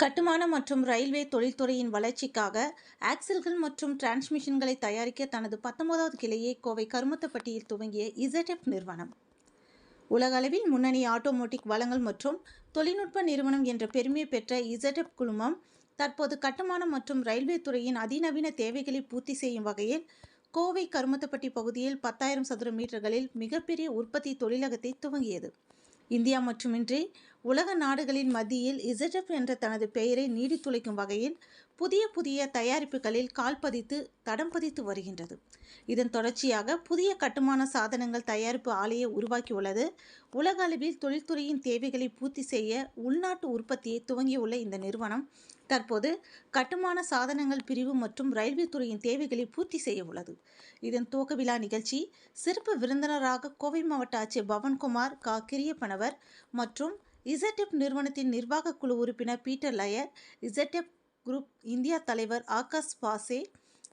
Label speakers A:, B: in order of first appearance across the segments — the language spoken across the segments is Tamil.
A: கட்டுமான மற்றும் ரயில்வே தொழில்துறையின் வளர்ச்சிக்காக ஆக்சில்கள் மற்றும் டிரான்ஸ்மிஷன்களை தயாரிக்க தனது பத்தொன்பதாவது கிளையை கோவை கருமத்தப்பட்டியில் துவங்கிய இசட்எஃப் நிறுவனம். உலகளவில் முன்னணி ஆட்டோமோட்டிக் வளங்கள் மற்றும் தொழில்நுட்ப நிறுவனம் என்ற பெருமை பெற்ற இசட்எஃப் குழுமம் தற்போது கட்டுமானம் மற்றும் ரயில்வே துறையின் அதிநவீன தேவைகளை பூர்த்தி செய்யும் வகையில் கோவை கருமத்தப்பட்டி பகுதியில் பத்தாயிரம் சதுர மீட்டர்களில் மிகப்பெரிய உற்பத்தி தொழிலகத்தை துவங்கியது. இந்தியா மட்டுமின்றி உலக நாடுகளின் மத்தியில் இசட்எஃப் என்ற தனது பெயரை நீடித்துழைக்கும் வகையில் புதிய புதிய தயாரிப்புகளில் கால் பதித்து தடம் பதித்து வருகின்றது. இதன் தொடர்ச்சியாக புதிய கட்டுமான சாதனங்கள் தயாரிப்பு ஆலையை உருவாக்கியுள்ளது. உலக அளவில் தொழில்துறையின் தேவைகளை பூர்த்தி செய்ய உள்நாட்டு உற்பத்தியை துவங்கியுள்ள இந்த நிறுவனம் தற்போது கட்டுமான சாதனங்கள் பிரிவு மற்றும் ரயில்வே துறையின் தேவைகளை பூர்த்தி செய்ய உள்ளது. இதன் துவக்க விழா நிகழ்ச்சி சிறப்பு விருந்தினராக கோவை மாவட்ட ஆட்சியர் பவன்குமார் கா. கிரியப்பனவர் மற்றும் இசட்எப் நிறுவனத்தின் நிர்வாக குழு உறுப்பினர் Peter Layer ZF group India தலைவர் ஆகாஷ் பாசே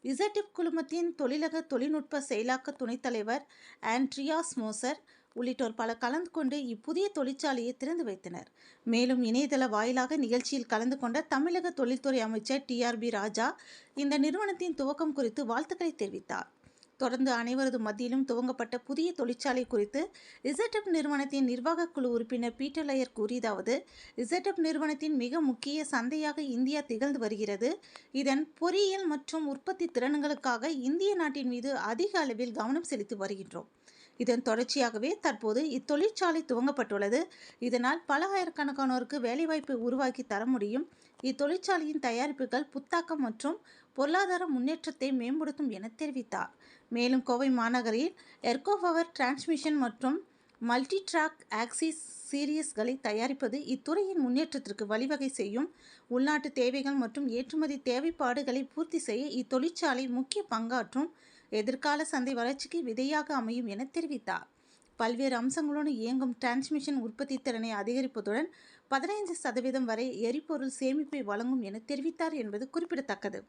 A: இசட்எப் குழுமத்தின் தொழிலக தொழில்நுட்ப செயலாக்க துணைத் தலைவர் ஆண்ட்ரியாஸ் மோசர் உள்ளிட்டோர் பல கலந்து கொண்டு இப்புதிய தொழிற்சாலையை திறந்து வைத்தனர். மேலும் இணையதள வாயிலாக நிகழ்ச்சியில் கலந்து கொண்ட தமிழக தொழில்துறை அமைச்சர் டிஆர்பி ராஜா இந்த நிறுவனத்தின் துவக்கம் குறித்து வாழ்த்துக்களை தெரிவித்தார். தொடர்ந்து அனைவரது மத்தியிலும் துவங்கப்பட்ட புதிய தொழிற்சாலை குறித்து இசட்டப் நிறுவனத்தின் நிர்வாக குழு உறுப்பினர் பீட்டர் லயர் கூறியதாவது இசட்டப் நிறுவனத்தின் மிக முக்கிய சந்தையாக இந்தியா திகழ்ந்து வருகிறது. இதன் பொறியியல் மற்றும் உற்பத்தி திறன்களுக்காக இந்திய நாட்டின் மீது அதிக அளவில் கவனம் செலுத்தி வருகின்றோம். இதன் தொடர்ச்சியாகவே தற்போது இத்தொழிற்சாலை துவங்கப்பட்டுள்ளது. இதனால் பல ஆயிரக்கணக்கானோருக்கு வேலைவாய்ப்பை உருவாக்கி தர முடியும். இத்தொழிற்சாலையின் தயாரிப்புகள் புத்தாக்கம் மற்றும் பொருளாதார முன்னேற்றத்தை மேம்படுத்தும் என தெரிவித்தார். மேலும் கோவை மாநகரில் எர்கோ பவர் டிரான்ஸ்மிஷன் மற்றும் மல்டி ட்ராக் ஆக்சிஸ் சீரியஸ்களை தயாரிப்பது இத்துறையின் முன்னேற்றத்திற்கு வழிவகை செய்யும். உள்நாட்டு தேவைகள் மற்றும் ஏற்றுமதி தேவைப்பாடுகளை பூர்த்தி செய்ய இத்தொழிற்சாலை முக்கிய பங்காற்றும் எதிர்கால சந்தை வளர்ச்சிக்கு விதையாக அமையும் என தெரிவித்தார். பல்வேறு அம்சங்களுடன் இயங்கும் டிரான்ஸ்மிஷன் உற்பத்தி திறனை அதிகரிப்பதுடன் பதினைந்து சதவீதம் வரை எரிபொருள் சேமிப்பை வழங்கும் என தெரிவித்தார் என்பது குறிப்பிடத்தக்கது.